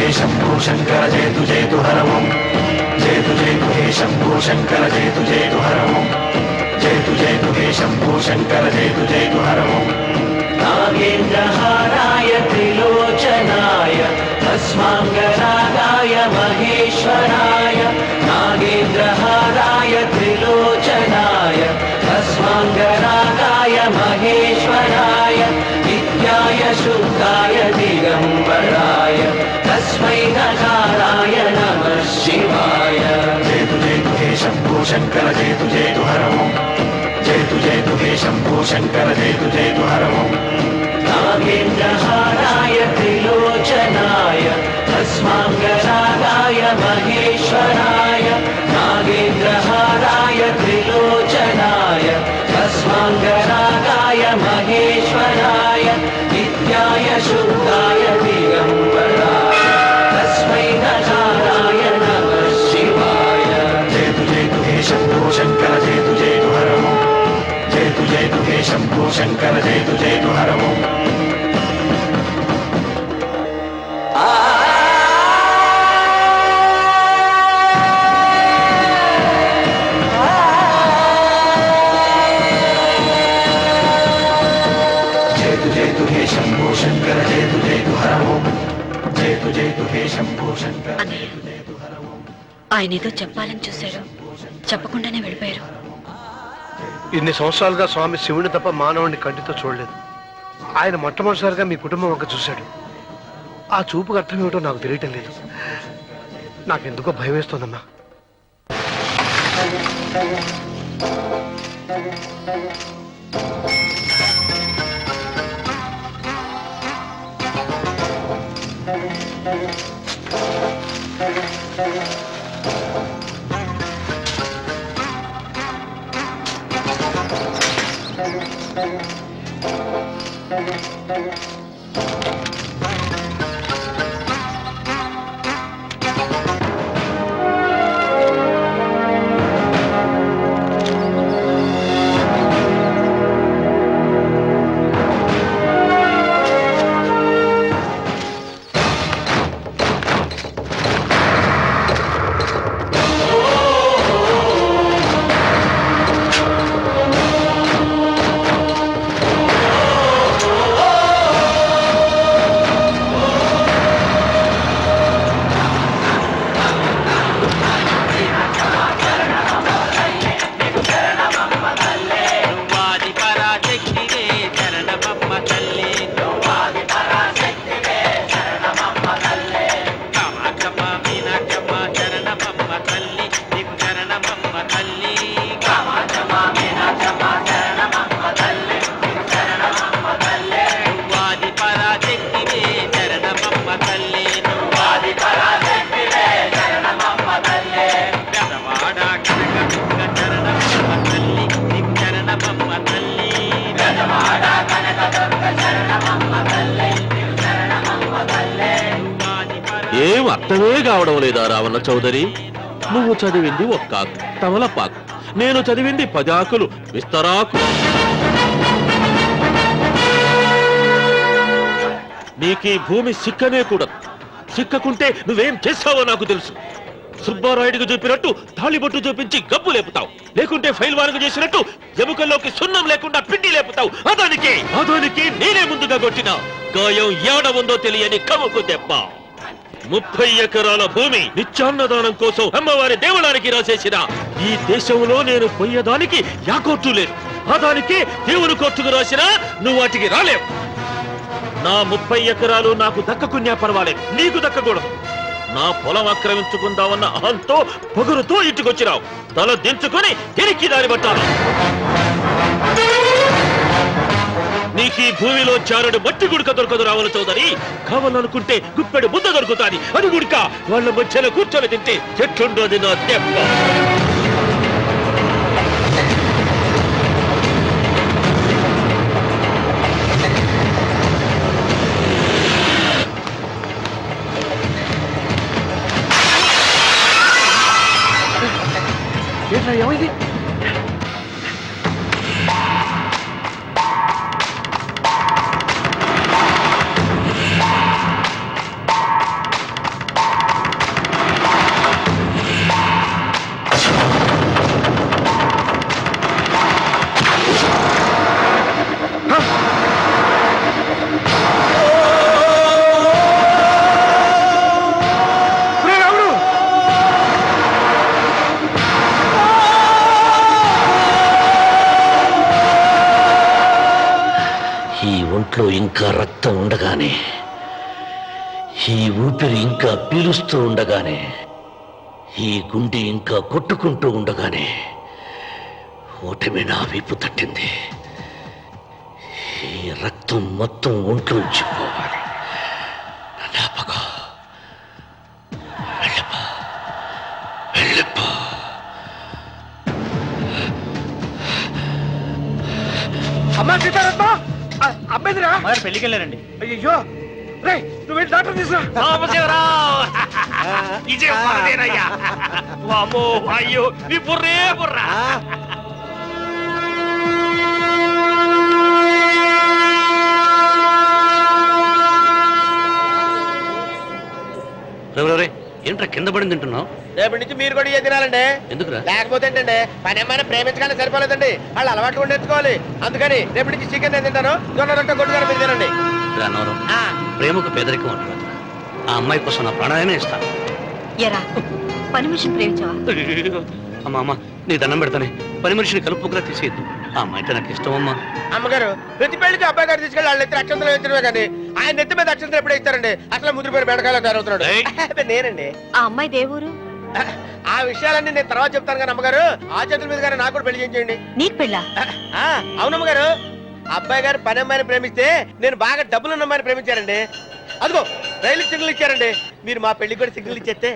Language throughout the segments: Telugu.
శంకర జయతు జయతు హర ఓం జయతు జయతు హే శంభో శంకర జయతు జయతు హర ఓం జయతు జయతు హే శంభో శంకర జయతు జయతు హర ఓం నాగేంద్రహారాయ త్రిలోచనాయ భస్మాంగరాగాయ शङ्कर जेतु जेतु हरौ जेतु जेतु हे शम्भो शङ्कर जेतु जेतु हरौ नागेन्द्रहाराय त्रिलोचनाय अस्माङ्गाय महेश्वराय। नागेन्द्रहाराय त्रिलोचनाय अस्माङ्गाय महेश्वराय। नित्याय श्रु శంభో శంకర జయతు జయతు హరము. జయతు జయతు హే శంభో శంకర జయతు జయతు హరము. జయతు జయతు హే శంభో శంకర ఆయన ఏదో చెప్పాలని చూశారు చెప్పకుండానే వెళ్ళిపోయారు. ఇన్ని సంవత్సరాలుగా స్వామి శివుని తప్ప మానవుడిని కంటితో చూడలేదు. ఆయన మొట్టమొదటిసారిగా మీ కుటుంబం వంక చూశాడు. ఆ చూపుకు అర్థం ఏమిటో నాకు తెలియటం లేదు. నాకెందుకో భయం వేస్తోందమ్మా. Thank you. అర్థమే కావడం లేదా రావణ చౌదరి? నువ్వు చదివింది ఒక్క ఆకు, తమలపాకు. నేను చదివింది పదాకులు విస్తరాకు. నీకీ భూమి సిక్కనే కూడదు సిక్కకుంటే నువ్వేం చేస్తావో నాకు తెలుసు. సుబ్బారాయుడికి చూపినట్టు తాళిబొట్టు చూపించి గబ్బు లేపుతావు. లేకుంటే ఫైల్ వానకు చేసినట్టు ఎముకల్లోకి సున్నం లేకుండా పిండి లేపుతావు. అదానికి అదానికి నేనే ముందుగా కొట్టిన. గాయం ఏడ ఉందో తెలియని కమ్ముకు దెబ్బ ముప్పై ఎకరాల భూమి నిత్యాన్నదానం కోసం అమ్మవారి దేవుడానికి రాసేసిన. ఈ దేశంలో నేను పోయేదానికి యాకోర్టు లేదు. అదానికి దేవుని కోర్టుకు రాసినా నువ్వు వాటికి రాలేవు. నా ముప్పై ఎకరాలు నాకు దక్కకున్నా పర్వాలేదు. నీకు దక్కకూడదు. నా పొలం ఆక్రమించుకుందామన్న అహంతో పొగురుతో ఇటుకొచ్చినావు. తల దించుకొని తిరిగి దారి పట్టాను నీకు ఈ భూమిలో చారుడు మట్టి గుడక దొరకదు రావాల చౌదరి. కావాలనుకుంటే గుప్పెడు ముద్ద దొరుకుతాది. అది గుడక. వాళ్ళ మధ్యలో కూర్చొని తింటే చెట్లుండోది నా దెబ్బ ఊపిరి ఇంకా పీలుస్తూ ఉండగానే ఈ గుండె ఇంకా కొట్టుకుంటూ ఉండగానే ఓటమి నా వీపు తట్టింది ఈ రక్తం మొత్తం ఒంట్లోంచి పోవాలి నన్ను ఆపకు. వెళ్ళిపో. వెళ్ళిపో. అమ్మా సీతారత్న పెళ్ళికి వెళ్ళారండి అయ్యో నువ్వు వెళ్ళి డాక్టర్ తీసుకురా? ఇదే మనదేనయ్యా వామో అయ్యో నీ బుర్రే బుర్రా. ఏంట్రా కింద పడింది తింటున్నావు? రేపటి నుంచి మీరు కూడా ఇదే తినాలండి. ఎందుకురా? లేకపోతే ఏంటండి పని ఏమైనా ప్రేమించగానే సరిపోలేదండి. వాళ్ళు అలవాట్లు కూడా నేర్చుకోవాలి. అందుకని రేపటి నుంచి చికెన్ నేను తింటాను. జొన్న రొట్టె కొట్టుకొని మీరు తినండి. అన్నవరం. ఆ, ప్రేమకు పేదరికం అంటారు ఆ అమ్మాయి కోసం నా ప్రాణాలనే ఇస్తాను. ఎరా పని మనిషిని ప్రేమించావా? అమ్మా అమ్మ నీ దండం పెడతానే. పని మనిషిని కలుపుకురా తీసేయద్దు. ఆ అమ్మాయి అంటే నాకు ఇష్టం అమ్మా. అమ్మగారు ప్రతి పెళ్ళికి అబ్బాయి గారు తీసుకెళ్ళి వాళ్ళు ఎత్తి అక్షంతలు వేయించడమే కానీ ఆయన నెత్తి మీద అక్షంతలు ఎప్పుడే ఇస్తారండి అసలు ముద్దు పేరు బెండకాయలో తయారవుతున్నాడు. నేనండి. ఆ అమ్మాయి దేవురు ఆ విషయాలన్నీ నేను తర్వాత చెప్తాను కానీ అమ్మగారు ఆ చేతుల మీద కానీ నాకు కూడా పెళ్ళి చేయించండి నీకు పెళ్ళా? ఆ, అవునమ్మ గారు అబ్బాయి గారు పని అమ్మాయిని ప్రేమిస్తే నేను బాగా డబ్బులు ఉన్నమ్మని ప్రేమించారండి. అదిగో రైలు సిగ్నల్ ఇచ్చారండి. మీరు మా పెళ్ళి కూడా సిగ్నల్ ఇచ్చేస్తే.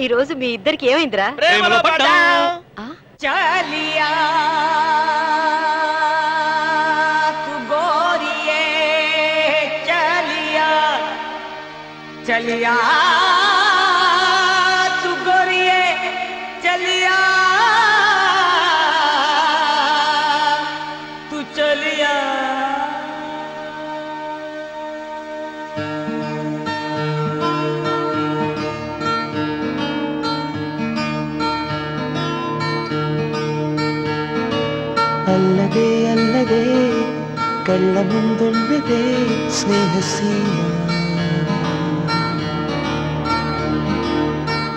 ఈ రోజు మీ ఇద్దరికి ఏమైందిరా? ప్రేమలో తు గోరియే చలియా కళ్ళ ముందున్నదే స్నేహసీమ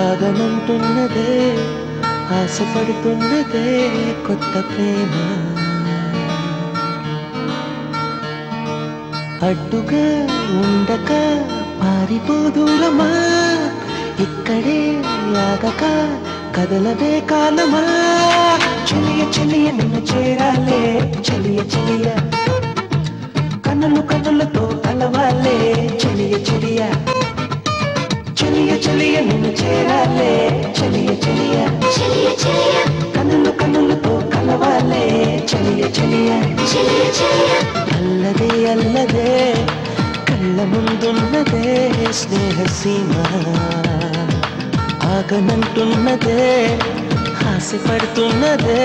ఆగమంటున్నదే ఆశపడుతున్నదే కొత్త ప్రేమ. అడ్డుగా ఉండక పారిపోదూరమా ఇక్కడే ఆగక కదలవే కాలమా. చెలియ చెలియ నిన్ను చేరాలే చెలియ చెలియ కన్నులు కన్నులతో కలవాలే చెలియ చెలియ చెలియ చెలియ నిన్ను చేరాలే. చెలియ చెలియ కన్నులు కన్నులతో కలవాలే. చెలియ చెలియ అల్లదే అల్లదే కళ్ళ ముందున్నదే స్నేహసీమ ఆగనంటున్నదే ఆశపడుతున్నదే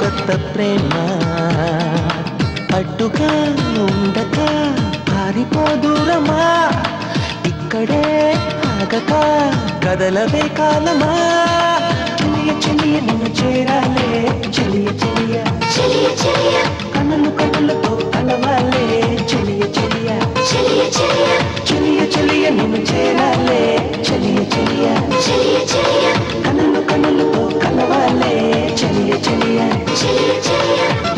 కొత్త ప్రేమ. అడ్డుగా ఉండక పారిపోదూరమా? ఇక్కడే ఆగక కదలవే కాలమా? చెలియ చెలియ నిన్ను చేరాలే చెలియ చెలియ. కన్నులు కన్నులతో కలవాలే చెలియ చెలియ. చెలియ చెలియ. నిన్ను చేరాలే చెలియ చెలియ. కన్నులు కన్నులతో కలవాలే చెలియ చెలియ. ఎటేపు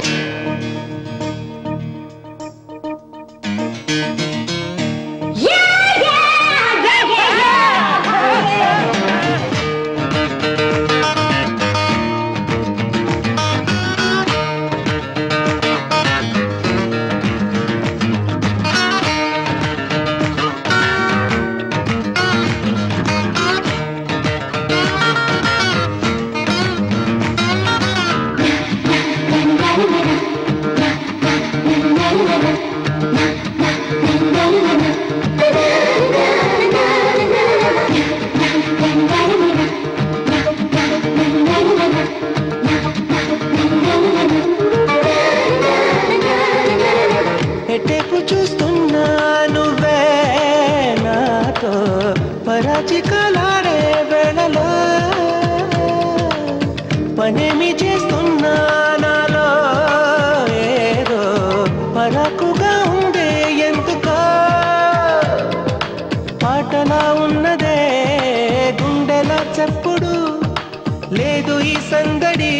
లేదు ఈ సందడి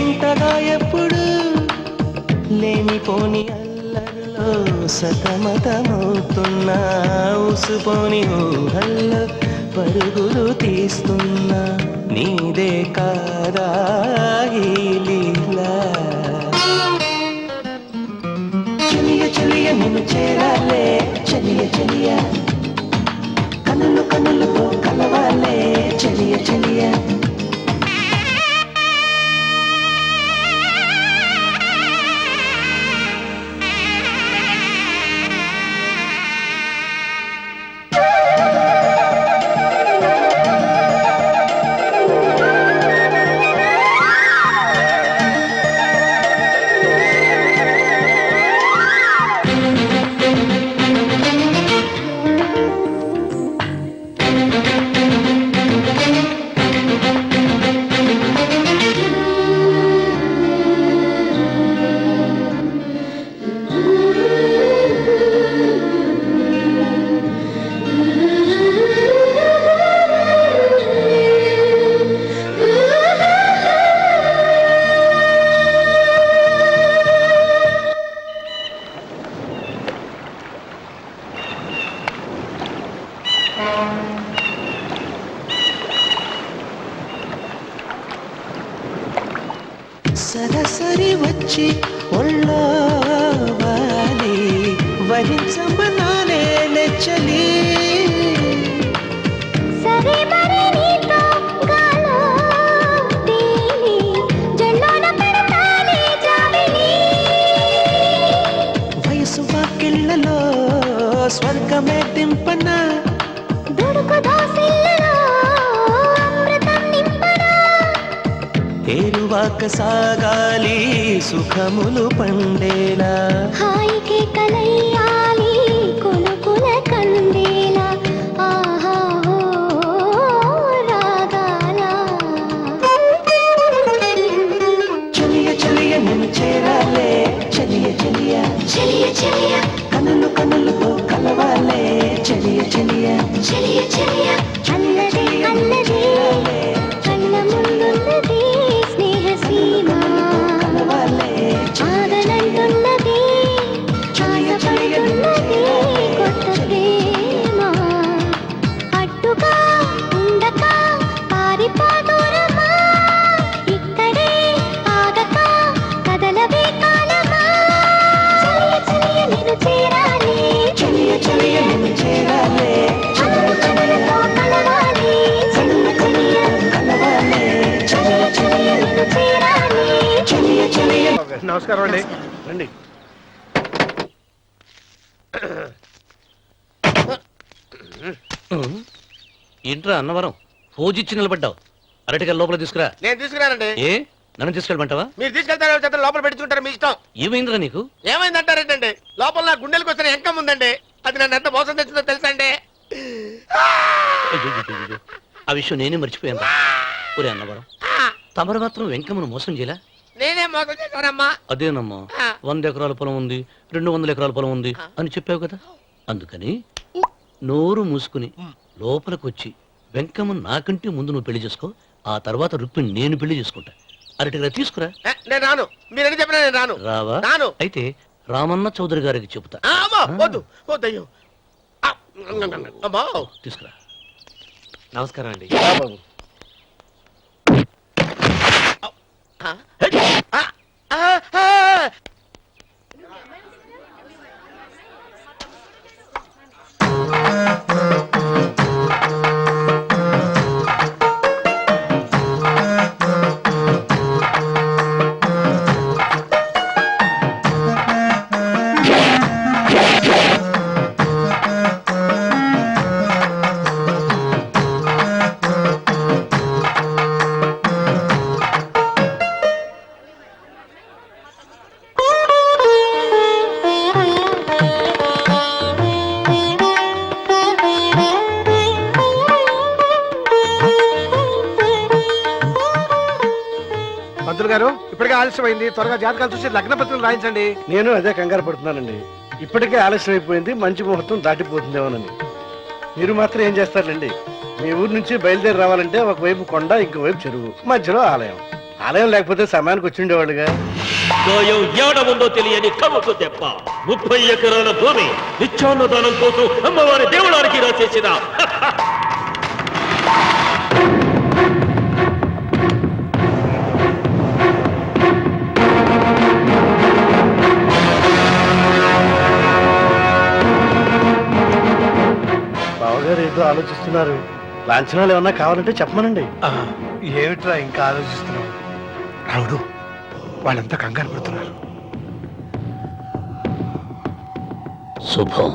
ఇంతగా ఎప్పుడు లేనిపోని అల్ల అల్లరిలో సతమతమవుతున్నా. ఉసుపోని ఊహల్లో పరుగులు తీస్తున్నా. నీదే కాదా చెలియ చెలియ నిన్ను చేరాలే. చెలియ చెలియ. కన్నులు కనులతో కలవాలే. చెలియ చెలియ. వచ్చి ఒళ్ళోవాలి. వరించమనాలే నెచ్చలి సాగాలి సుఖములు పండేలా. హాయికి కలయ్యాలి కొనుకుల కందేలా ఆహా ఓ రాగాల. చెలియ చెలియ నిన్ను చేరాలే. చెలియ చెలియ. చెలియ చెలియ. కనులు కనులతో కలవాలే. చెలియ చెలియ. చెలియ చెలియ. ఏంట్రా అన్నవరం? ఫోజిచ్చి నిలబడ్డావు. అరటిగా లోపల తీసుకురా. నేను తీసుకురానండి. ఏ? నన్ను తీసుకెళ్ళమంటావా? మీరు తీసుకెళ్తారో చెప్తారు లోపల పెట్టుకుంటారు మీ ఇష్టం. ఏమైందిరా నీకు? ఏమైందంటారేంటండి? లోపల నా గుండెలకు వస్తున్న ఎంకం ఉందండి. అది నన్ను ఎంత మోసం తెచ్చిందో తెలుసా అండి. ఆ విషయం నేనే మర్చిపోయాను ఒరే అన్నవరం తమరు మాత్రం వెంకమ్మను మోసం చేయలే? నేనే మోసం చేశానమ్మా. అదేనమ్మా ఆ. వంద ఎకరాల పొలం ఉంది రెండు వందల ఎకరాల పొలం ఉంది అని చెప్పావు కదా? అందుకని నోరు మూసుకుని లోపలికి వచ్చి వెంకమ్మ నాకంటే ముందు నువ్వు పెళ్ళి చేసుకో ఆ తర్వాత రుక్మిణి నేను పెళ్ళి చేసుకుంటా. అరటిగా తీసుకురా. ఏ, నేను రాను. మీరని చెప్పినా నేను రాను. రావా? రాను. అయితే రామన్న చౌదరి గారికి చెబుతా. ఆ, అమ్మో వద్దు. వద్దయ్యో ఆ, అమ్మో. తీసుకురా. నమస్కారం అండి. ఆ, ఆ, ఆ, ఆలస్యమైంది. త్వరగా జాతకాలు చూసి లగ్న పత్రికలు రాయించండి. నేను అదే కంగారు పడుతున్నానండి. ఇప్పటికే ఆలస్యం అయిపోయింది మంచి ముహూర్తం దాటిపోతుందేమోనని. మీరు మాత్రం ఏం చేస్తారండి మీ ఊరు నుంచి బయలుదేరి రావాలంటే ఒకవైపు కొండ ఇంకోవైపు చెరువు మధ్యలో ఆలయం. ఆలయం లేకపోతే సమయానికి వచ్చి ఉండేవాళ్ళుగా. గాయం ఏడ ఉందో తెలియని ముప్పై ఎకరాల భూమి నిత్యాన్నదానం కోసం అమ్మవారి దేవుడానికి రాసేసిన. ఆలోచిస్తున్నారు. లాంఛనాలు ఏమన్నా కావాలంటే చెప్పమనండి. ఏమిట్రా ఇంకా ఆలోచిస్తున్నావు? రావుడు వాళ్ళంతా కంగారు పడుతున్నారు. శుభం.